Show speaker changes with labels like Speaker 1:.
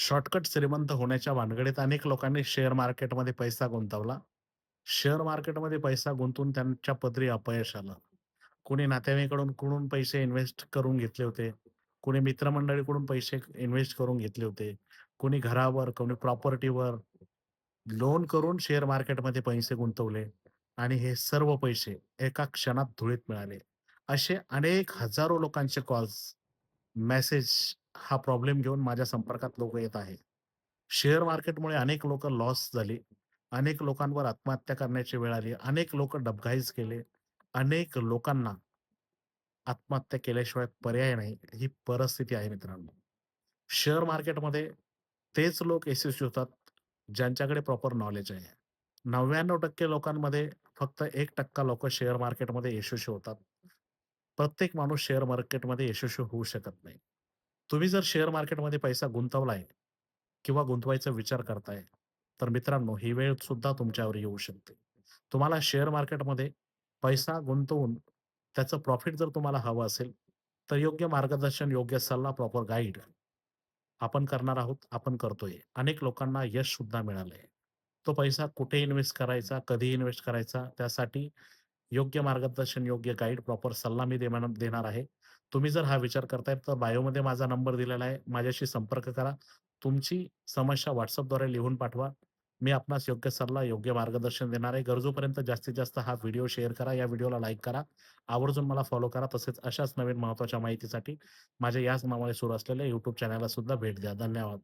Speaker 1: Shortcut श्रीमंत होण्याच्या भानगडीत अनेक लोकांनी शेअर मार्केटमध्ये पैसा गुंतवला. शेअर मार्केटमध्ये पैसा गुंतवून त्यांच्या पदरी अपयश आलं. कोणी नातेवाईकडून कुणून पैसे इन्व्हेस्ट करून घेतले होते. कोणी मित्रमंडळीकडून पैसे इन्व्हेस्ट करून घेतले होते. कोणी घरावर, कोणी प्रॉपर्टीवर लोन करून शेअर मार्केटमध्ये पैसे गुंतवले आणि हे सर्व पैसे एका क्षणात धुळीत मिळाले. असे अनेक हजारो लोकांचे कॉल्स, मेसेज हा प्रॉब्लेम घेऊन माझ्या संपर्कात लोक येत आहे शेअर मार्केटमुळे अनेक लोक लॉस झाली. अनेक लोकांवर आत्महत्या करण्याची वेळ आली. अनेक लोक डबघाईज केले. अनेक लोकांना आत्महत्या केल्याशिवाय पर्याय नाही. ही परिस्थिती आहे मित्रांनो. शेअर मार्केटमध्ये तेच लोक यशस्वी होतात, ज्यांच्याकडे प्रॉपर नॉलेज आहे. 99% लोकांमध्ये फक्त एक टक्का लोक शेअर मार्केटमध्ये यशस्वी होतात. प्रत्येक माणूस शेअर मार्केटमध्ये यशस्वी होऊ शकत नाही. तुम्ही जर शेअर मार्केटमध्ये पैसा गुंतवलाय किंवा गुंतवायचा विचार करताय, तर मित्रांनो ही वेळ सुद्धा तुमच्यावर येऊ शकते. तुम्हाला शेअर मार्केटमध्ये पैसा गुंतवून त्याचं प्रॉफिट जर तुम्हाला हवं असेल, तर योग्य मार्गदर्शन, योग्य सल्ला, प्रॉपर गाईड आपण करणार आहोत, आपण करतोय. अनेक लोकांना यश सुद्धा मिळालंय. तो पैसा कुठे इन्व्हेस्ट करायचा, कधी इन्व्हेस्ट करायचा, त्यासाठी योग्य मार्गदर्शन, योग्य गाईड, प्रॉपर सल्ला मी देणार देणार आहे. तुम्ही जर हा विचार करताय, तर बायोमध्ये माझा नंबर दिलेला आहे. माझ्याशी संपर्क करा. तुमची समस्या व्हॉट्सअपद्वारे लिहून पाठवा. मी आपणास योग्य सल्ला, योग्य मार्गदर्शन देणार आहे. गरजूपर्यंत जास्तीत जास्त हा व्हिडिओ शेअर करा. या व्हिडिओला लाईक करा. आवर्जून मला फॉलो करा. तसेच अशाच नवीन महत्त्वाच्या माहितीसाठी माझ्या याच नावाने सुरू असलेल्या युट्यूब चॅनलला सुद्धा भेट द्या. धन्यवाद.